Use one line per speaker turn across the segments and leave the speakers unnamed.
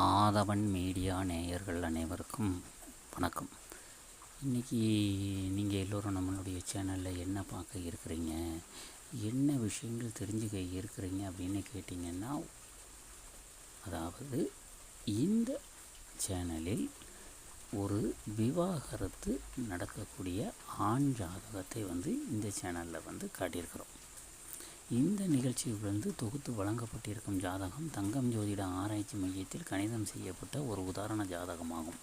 ஆதவன் media நேயர்கள் அனைவருக்கும் வணக்கம். இன்றைக்கி நீங்கள் எல்லோரும் நம்மளுடைய சேனலில் என்ன பார்க்க இருக்கிறீங்க? என்ன விஷயங்கள் தெரிஞ்சுக்க இருக்கிறீங்க அப்படின்னு கேட்டிங்கன்னா அதாவது இந்த சேனலில் ஒரு விவாகரத்து நடக்கக்கூடிய ஆண் ஜாதகத்தை வந்து இந்த சேனலில் வந்து காட்டியிருக்கிறோம். இந்த நிகழ்ச்சியில் வந்து தொகுத்து வழங்கப்பட்டிருக்கும் ஜாதகம் தங்கம் ஜோதிட ஆராய்ச்சி மையத்தில் கணிதம் செய்யப்பட்ட ஒரு உதாரண ஜாதகமாகும்.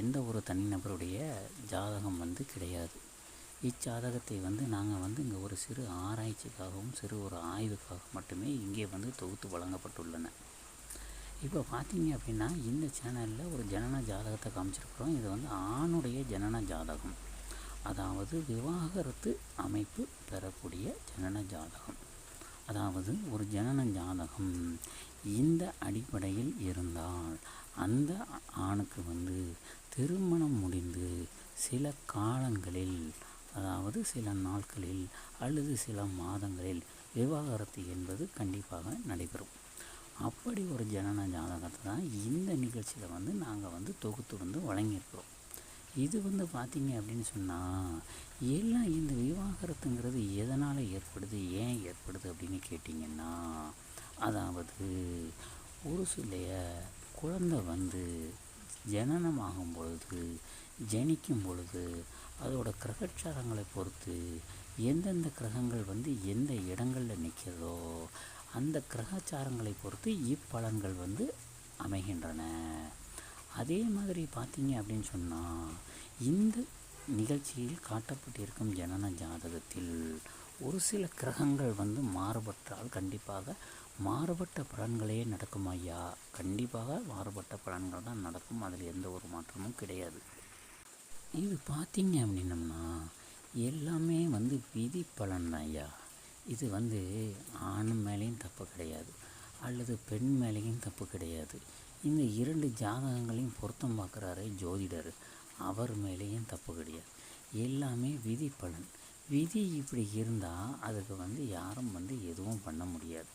எந்த ஒரு தனிநபருடைய ஜாதகம் வந்து கிடையாது. இச்சாதகத்தை வந்து நாங்கள் வந்து இங்கே ஒரு சிறு ஆராய்ச்சிக்காகவும் சிறு ஒரு ஆய்வுக்காக மட்டுமே இங்கே வந்து தொகுத்து வழங்கப்பட்டுள்ளன. இப்போ பார்த்தீங்க அப்படின்னா இந்த சேனலில் ஒரு ஜனன ஜாதகத்தை காமிச்சிருக்கிறோம். இது வந்து ஆணுடைய ஜனன ஜாதகம். அதாவது விவாகரத்து அமைப்பு பெறக்கூடிய ஜனன ஜாதகம். அதாவது ஒரு ஜனன ஜாதகம் இந்த அடிப்படையில் இருந்தால் அந்த ஆணுக்கு வந்து திருமணம் முடிந்து சில காலங்களில் அதாவது சில நாட்களில் அல்லது சில மாதங்களில் விவாகரத்து என்பது கண்டிப்பாக நடைபெறும். அப்படி ஒரு ஜனன ஜாதகத்தை தான் இந்த நிகழ்ச்சியில் வந்து நாங்கள் வந்து தொகுத்து வந்து வழங்கியிருக்கிறோம். இது வந்து பார்த்தீங்க அப்படின்னு சொன்னால் எல்லாம் இந்த விவாகரத்துங்கிறது எதனால் ஏற்படுது ஏன் ஏற்படுது அப்படின்னு கேட்டிங்கன்னா அதாவது ஒரு சில குழந்தை வந்து ஜனனமாகும் பொழுது ஜனிக்கும் பொழுது அதோட கிரகச்சாரங்களை பொறுத்து எந்தெந்த கிரகங்கள் வந்து எந்த இடங்களில் நிற்கிறதோ அந்த கிரகச்சாரங்களை பொறுத்து இப்பலன்கள் வந்து அமைகின்றன. அதே மாதிரி பார்த்தீங்க அப்படின்னு சொன்னால் இந்த நிகழ்ச்சியில் காட்டப்பட்டிருக்கும் ஜனன ஜாதகத்தில் ஒரு சில கிரகங்கள் வந்து மாறுபட்டால் கண்டிப்பாக மாறுபட்ட பலன்களே நடக்கும் ஐயா. கண்டிப்பாக மாறுபட்ட பலன்கள் தான் நடக்கும். அதில் எந்த ஒரு மாற்றமும் கிடையாது. இது பார்த்தீங்க அப்படின்னம்னா எல்லாமே வந்து விதி பலன் ஐயா. இது வந்து ஆண் மேலேயும் தப்பு கிடையாது. அல்லது பெண் மேலேயும் தப்பு கிடையாது. இந்த இரண்டு ஜாதகங்களையும் பொருத்தம் பார்க்குறாரு ஜோதிடர். அவர் மேலேயும் தப்பு கிடையாது. எல்லாமே விதி பலன். விதி இப்படி இருந்தால் அதுக்கு வந்து யாரும் வந்து எதுவும் பண்ண முடியாது.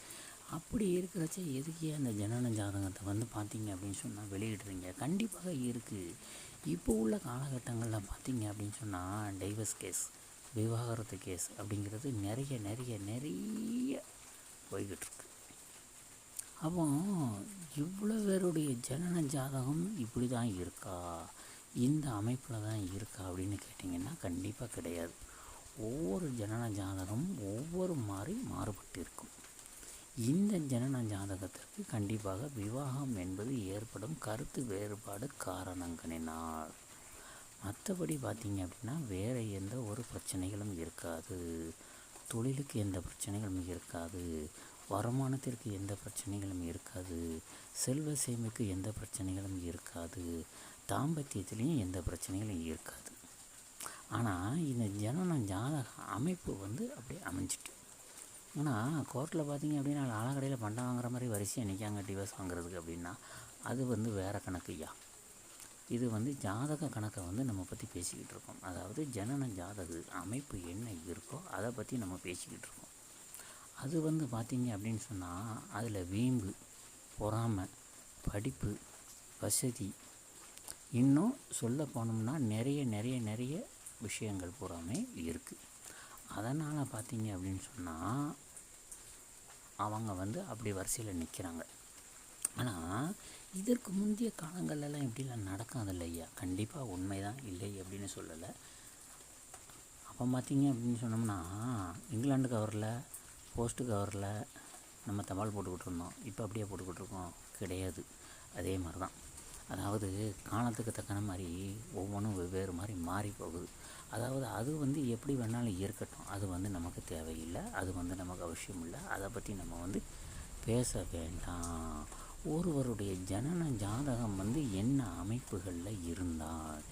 அப்படி இருக்கிறச்ச எதுக்கே அந்த ஜனன ஜாதகத்தை வந்து பார்த்தீங்க அப்படின்னு சொன்னால் வெளியிடுறீங்க? கண்டிப்பாக இருக்குது இப்போ உள்ள காலகட்டங்களில் பார்த்தீங்க அப்படின்னு சொன்னால் டைவர்ஸ் கேஸ் விவாகரத்து கேஸ் அப்படிங்கிறது நிறைய நிறைய நிறைய போய்கிட்டு இருக்கு. அப்போ இவ்வளோ பேருடைய ஜனன ஜாதகம் இப்படி தான் இருக்கா? இந்த அமைப்பில் தான் இருக்கா அப்படின்னு கேட்டிங்கன்னா கண்டிப்பாக கிடையாது. ஒவ்வொரு ஜனன ஜாதகமும் ஒவ்வொரு மாதிரி மாறுபட்டு இருக்கும் இந்த ஜனன ஜாதகத்திற்கு கண்டிப்பாக விவாகம் என்பது ஏற்படும் கருத்து வேறுபாடு காரணங்களினால். மற்றபடி பார்த்தீங்க அப்படின்னா வேறு எந்த ஒரு பிரச்சனைகளும் இருக்காது. தொழிலுக்கு எந்த பிரச்சனைகளும் இருக்காது. வருமானத்திற்கு எந்த பிரச்சனைகளும் இருக்காது. செல்வ சேமிக்கு எந்த பிரச்சனைகளும் இருக்காது. தாம்பத்தியத்துலேயும் எந்த பிரச்சனைகளும் இருக்காது. ஆனால் இந்த ஜனன ஜாதக அமைப்பு வந்து அப்படியே அமைஞ்சிட்டு. ஆனால் கோர்ட்டில் பார்த்தீங்க அப்படின்னா ஆலக்கடையில் பண்டம் வாங்குற மாதிரி வரிசையாக நிற்காங்க டிவர்ஸ் வாங்குறதுக்கு அப்படின்னா அது வந்து வேறு கணக்கு ஐயா. இது வந்து ஜாதக கணக்கை வந்து நம்ம பற்றி பேசிக்கிட்டு இருக்கோம். அதாவது ஜனன ஜாதக அமைப்பு என்ன இருக்கோ அதை பற்றி நம்ம பேசிக்கிட்டு இருக்கோம். அது வந்து பார்த்திங்க அப்படின்னு சொன்னால் அதில் வீம்பு பொறாமை படிப்பு வசதி இன்னும் சொல்ல போனோம்னா நிறைய நிறைய நிறைய விஷயங்கள் பூராமே இருக்குது அதனால் பார்த்தீங்க அப்படின்னு சொன்னால் அவங்க வந்து அப்படி வரிசையில் நிற்கிறாங்க ஆனால் இதற்கு முந்தைய காலங்கள்லாம் இப்படிலாம் நடக்காது இல்லையா கண்டிப்பாக உண்மை தான் இல்லை அப்படின்னு சொல்லலை. அப்போ பார்த்தீங்க அப்படின்னு சொன்னோம்னா இங்கிலாண்டுக்கு கவரில் போஸ்ட்டு கவரில் நம்ம தபால் போட்டுக்கிட்டு இருந்தோம் இப்போ அப்படியே போட்டுக்கிட்டு இருக்கோம் கிடையாது. அதே மாதிரி தான். அதாவது காலத்துக்கு தக்கன மாதிரி ஒவ்வொன்றும் வெவ்வேறு மாதிரி மாறி போகுது. அதாவது அது வந்து எப்படி வேணாலும் இருக்கட்டும். அது வந்து நமக்கு தேவையில்லை. அது வந்து நமக்கு அவசியம் இல்லை. அதை பற்றி நம்ம வந்து பேச வேண்டாம். ஒருவருடைய ஜனன ஜாதகம் வந்து என்ன அமைப்புகளில் இருந்தால்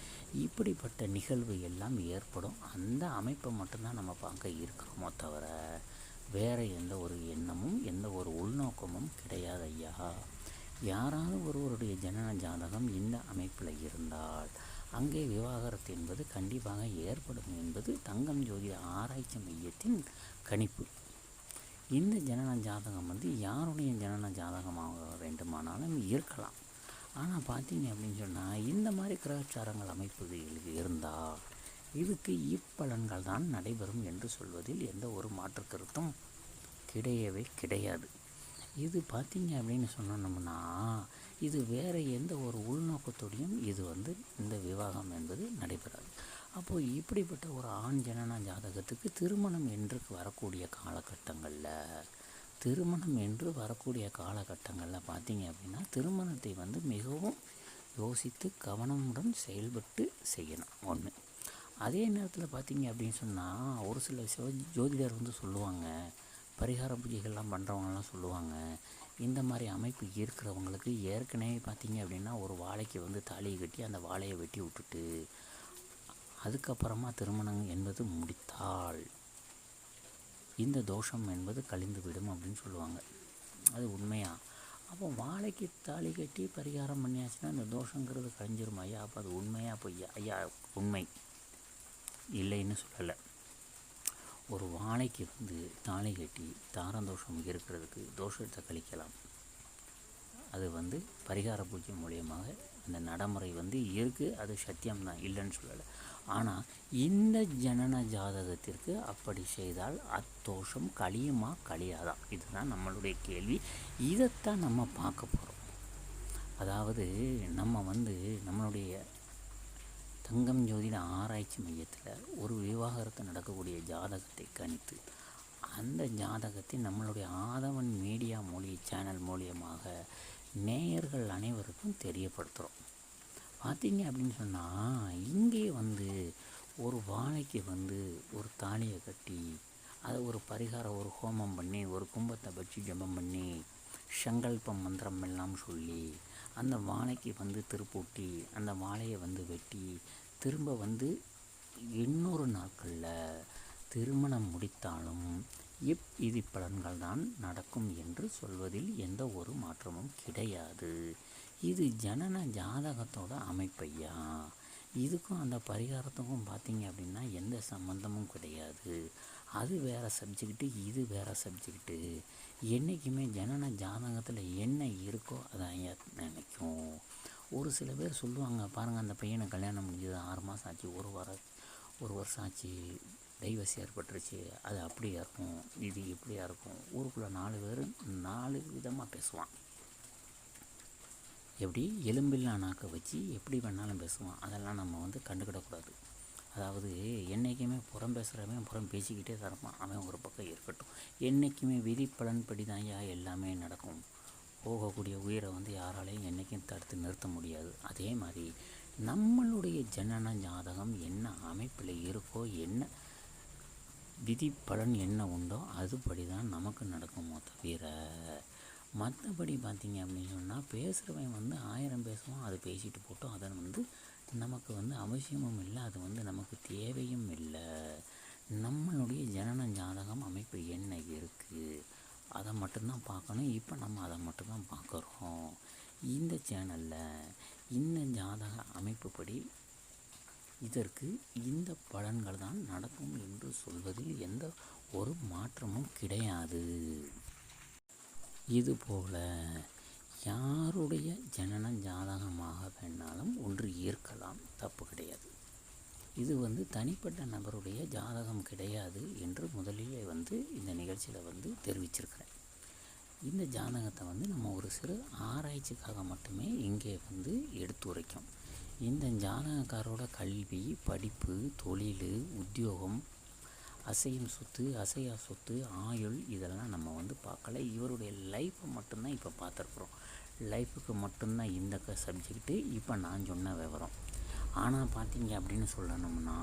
இப்படிப்பட்ட நிகழ்வு எல்லாம் ஏற்படும். அந்த அமைப்பை மட்டும்தான் நம்ம பார்க்க இருக்கிறோமோ தவிர வேறு எந்த ஒரு எண்ணமும் எந்த ஒரு உள்நோக்கமும் கிடையாது ஐயா யாராவது ஒருவருடைய ஜனன ஜாதகம் இந்த அமைப்பில் இருந்தால் அங்கே விவாகரத்து என்பது கண்டிப்பாக ஏற்படும் என்பது தங்கம் ஜோதி ஆராய்ச்சி மையத்தின் கணிப்பு. இந்த ஜனன ஜாதகம் வந்து யாருடைய ஜனன ஜாதகமாக வேண்டுமானாலும் இருக்கலாம். ஆனால் பார்த்தீங்க அப்படின்னு சொன்னால் இந்த மாதிரி கிரகச்சாரங்கள் அமைப்புகள் இருந்தால் இதுக்கு இப்பலன்கள் தான் நடைபெறும் என்று சொல்வதில் எந்த ஒரு மாற்று கருத்தும் கிடையவே கிடையாது. இது பார்த்தீங்க அப்படின்னு சொன்னோம்னா இது வேறு எந்த ஒரு உள்நோக்கத்தோடையும் இது வந்து இந்த விவாகம் என்பது நடைபெறாது. அப்போது இப்படிப்பட்ட ஒரு ஆண் ஜனன ஜாதகத்துக்கு திருமணம் என்று வரக்கூடிய காலகட்டங்களில் திருமணம் என்று வரக்கூடிய காலகட்டங்களில் பார்த்தீங்க அப்படின்னா திருமணத்தை வந்து மிகவும் யோசித்து கவனமுடன் செயல்பட்டு செய்யணும். ஒன்று அதே நேரத்தில் பார்த்தீங்க அப்படின்னு சொன்னால் ஒரு சில சிவ ஜோதிடர் வந்து சொல்லுவாங்க பரிகார பூஜைகள்லாம் பண்ணுறவங்கலாம் சொல்லுவாங்க இந்த மாதிரி அமைப்பு இருக்கிறவங்களுக்கு ஏற்கனவே பார்த்தீங்க அப்படின்னா ஒரு வாழைக்கு வந்து தாலியை கட்டி அந்த வாழையை வெட்டி விட்டுட்டு அதுக்கப்புறமா திருமணம் என்பது முடித்தால் இந்த தோஷம் என்பது கழிந்து விடும் அப்படின்னு சொல்லுவாங்க. அது உண்மையா? அப்போ வாழைக்கு தாலி கட்டி பரிகாரம் பண்ணியாச்சுன்னா இந்த தோஷங்கிறது கழிஞ்சிரும் ஐயா அப்போ அது உண்மையா பொய்யா? ஐயா உண்மை. இல்லைன்னு சொல்லலை. ஒரு வாழைக்கு வந்து தாலி கட்டி தாரந்தோஷம் இருக்கிறதுக்கு தோஷத்தை கழிக்கலாம். அது வந்து பரிகார பூஜை மூலியமாக அந்த நடைமுறை வந்து இருக்குது அது சத்தியம்தான் இல்லைன்னு சொல்லலை. ஆனால் இந்த ஜனன ஜாதகத்திற்கு அப்படி செய்தால் அத்தோஷம் கழியுமா கழியாதா? இதுதான் நம்மளுடைய கேள்வி. இதைத்தான் நம்ம பார்க்க போகிறோம் அதாவது நம்ம வந்து நம்மளுடைய தங்கம் ஜோதிட ஆராய்ச்சி மையத்தில் ஒரு விவாகரத்து நடக்கக்கூடிய ஜாதகத்தை கணித்து அந்த ஜாதகத்தை நம்மளுடைய ஆதவன் மீடியா மொழி சேனல் மூலியமாக நேயர்கள் அனைவருக்கும் தெரியப்படுத்துகிறோம் பார்த்தீங்க அப்படின்னு சொன்னால் இங்கே வந்து ஒரு வாழைக்கு வந்து ஒரு தாலியை கட்டி அதை ஒரு பரிகாரம் ஒரு ஹோமம் பண்ணி ஒரு கும்பத்தை வச்சு ஜபம் பண்ணி சங்கல்பம் மந்திரம் எல்லாம் சொல்லி அந்த வாழைக்கு வந்து திருப்பூட்டி அந்த வாழையை வந்து வெட்டி திரும்ப வந்து இன்னொரு நாட்களில் திருமணம் முடித்தாலும் இப் இது பலன்கள் தான் நடக்கும் என்று சொல்வதில் எந்த ஒரு மாற்றமும் கிடையாது. இது ஜனன ஜாதகத்தோட அமைப்பையா? இதுக்கும் அந்த பரிகாரத்துக்கும் பார்த்தீங்க அப்படின்னா எந்த சம்மந்தமும் கிடையாது. அது வேறு சப்ஜெக்ட்டு இது வேறு சப்ஜெக்ட்டு என்றைக்குமே ஜனன ஜாதகத்தில் என்ன இருக்கோ அதை நினைக்கும். ஒரு சில பேர் சொல்லுவாங்க பாருங்கள் அந்த பையனை கல்யாணம் முடிஞ்சது ஆறு மாதம் ஆச்சு ஒரு வாரம் ஒரு வருஷம் ஆச்சு டைவர்ஸ் ஏற்பட்டுருச்சு அது அப்படியா இருக்கும் இது இப்படியா இருக்கும்? ஊருக்குள்ளே நாலு பேர் நாலு விதமாக பேசுவான். எப்படி? எலும்பில்லா நாக்கை வச்சு எப்படி வேணாலும் பேசுவான். அதெல்லாம் நம்ம வந்து கண்டுக்கிடக்கூடாது. அதாவது என்றைக்குமே புறம் பேசுகிறவன் புறம் பேசிக்கிட்டே தரப்பான் அவன் ஒரு பக்கம் இருக்கட்டும். என்றைக்குமே விதி பலன்படி தான் யா எல்லாமே நடக்கும். போகக்கூடிய உயிரை வந்து யாராலையும் என்றைக்கும் தடுத்து நிறுத்த முடியாது. அதே மாதிரி நம்மளுடைய ஜனன ஜாதகம் என்ன அமைப்பில் இருக்கோ என்ன விதி பலன் என்ன உண்டோ அதுபடி தான் நமக்கு நடக்குமோ தவிர மற்றபடி பார்த்தீங்க அப்படின்னு சொன்னால் பேசுகிறவன் வந்து ஆயிரம் பேசுவான் அது பேசிட்டு போட்டோம் அதை வந்து நமக்கு வந்து அவசியமும் இல்லை அது வந்து நமக்கு தேவையும் இல்லை. நம்மளுடைய ஜனன ஜாதகம் அமைப்பு என்ன இருக்குது அதை மட்டும்தான் பார்க்கணும். இப்போ நம்ம அதை மட்டும்தான் பார்க்குறோம். இந்த சேனலில் இந்த ஜாதக அமைப்புப்படி இதற்கு இந்த பலன்கள் தான் நடக்கும் என்று சொல்வதில் எந்த ஒரு மாற்றமும் கிடையாது. இதுபோல் யாருடைய ஜனன ஜாதகமாக வேணாலும் ஒன்று ஏற்கலாம் தப்பு கிடையாது. இது வந்து தனிப்பட்ட நபருடைய ஜாதகம் கிடையாது என்று முதலிலே வந்து இந்த நிகழ்ச்சியில் வந்து தெரிவிச்சிருக்கிறேன். இந்த ஜாதகத்தை வந்து நம்ம ஒரு சிறு ஆராய்ச்சிக்காக மட்டுமே இங்கே வந்து எடுத்துரைக்கும் இந்த ஜாதகக்காரோட கல்வி படிப்பு தொழில் உத்தியோகம் அசையும் சொத்து அசையா சொத்து ஆயுள் இதெல்லாம் நம்ம வந்து பார்க்கல. இவருடைய லைஃப்பை மட்டும்தான் இப்போ பார்த்துருக்குறோம். லைஃபுக்கு மட்டும்தான் இந்த க சப்ஜெக்ட்டு. இப்போ நான் சொன்ன விவரம். ஆனால் பார்த்தீங்க அப்படின்னு சொல்லணும்னா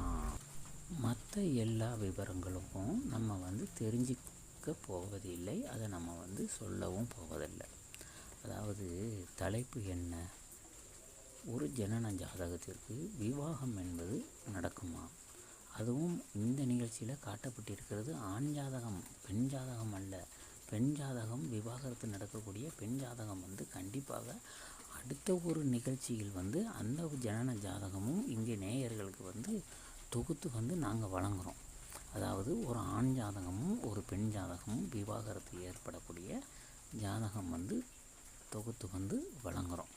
மற்ற எல்லா விவரங்களுக்கும் நம்ம வந்து தெரிஞ்சிக்க போவதில்லை. அதை நம்ம வந்து சொல்லவும் போவதில்லை. அதாவது தலைப்பு என்ன? ஒரு ஜனன ஜாதகத்திற்கு விவாகம் என்பது நடக்குமா? அதுவும் இந்த நிகழ்ச்சியில் காட்டப்பட்டிருக்கிறது ஆண் ஜாதகம் பெண் ஜாதகம் அல்ல. பெண் ஜாதகம் விவாகரத்து நடக்கக்கூடிய பெண் ஜாதகம் வந்து கண்டிப்பாக அடுத்த ஒரு நிகழ்ச்சியில் வந்து அந்த ஜனன ஜாதகமும் இங்கே நேயர்களுக்கு வந்து தொகுத்து வந்து நாங்கள் வழங்குகிறோம் அதாவது ஒரு ஆண் ஜாதகமும் ஒரு பெண் ஜாதகமும் விவாகரத்து ஏற்படக்கூடிய ஜாதகம் வந்து தொகுத்து வந்து வழங்குகிறோம்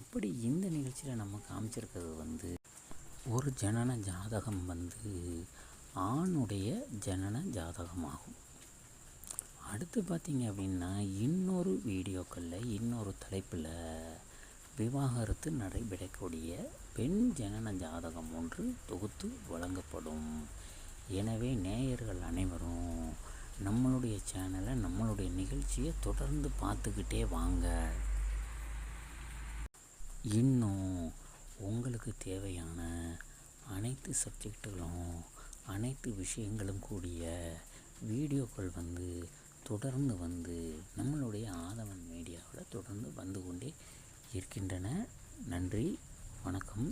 அப்படி இந்த நிகழ்ச்சியில் நம்ம காமிச்சிருக்கிறது வந்து ஒரு ஜனன ஜாதகம் வந்து ஆணுடைய ஜனன ஜாதகமாகும். அடுத்து பார்த்திங்க அப்படின்னா இன்னொரு வீடியோக்களில் இன்னொரு தலைப்பில் விவாகரத்து நடைபெறக்கூடிய பெண் ஜனன ஜாதகம் ஒன்று தொகுத்து வழங்கப்படும். எனவே நேயர்கள் அனைவரும் நம்மளுடைய சேனலை நம்மளுடைய நிகழ்ச்சியை தொடர்ந்து பார்த்துக்கிட்டே வாங்க. இன்னும் உங்களுக்கு தேவையான அனைத்து சப்ஜெக்டுகளும் அனைத்து விஷயங்களும் கூடிய வீடியோக்கள் வந்து தொடர்ந்து வந்து நம்மளுடைய ஆதவன் மீடியாவில் தொடர்ந்து வந்து கொண்டே இருக்கின்றன. நன்றி வணக்கம்.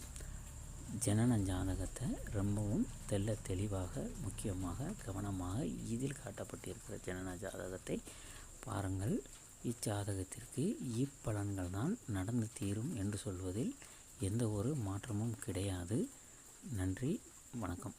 ஜனன ஜாதகத்தை ரொம்பவும் தெள்ள தெளிவாக முக்கியமாக கவனமாக இதில் காட்டப்பட்டிருக்கிற ஜனன ஜாதகத்தை பாருங்கள். இச்சாதகத்திற்கு இப்பலன்கள் தான் நடந்து தீரும் என்று சொல்வதில் எந்த ஒரு மாற்றமும் கிடையாது. நன்றி வணக்கம்.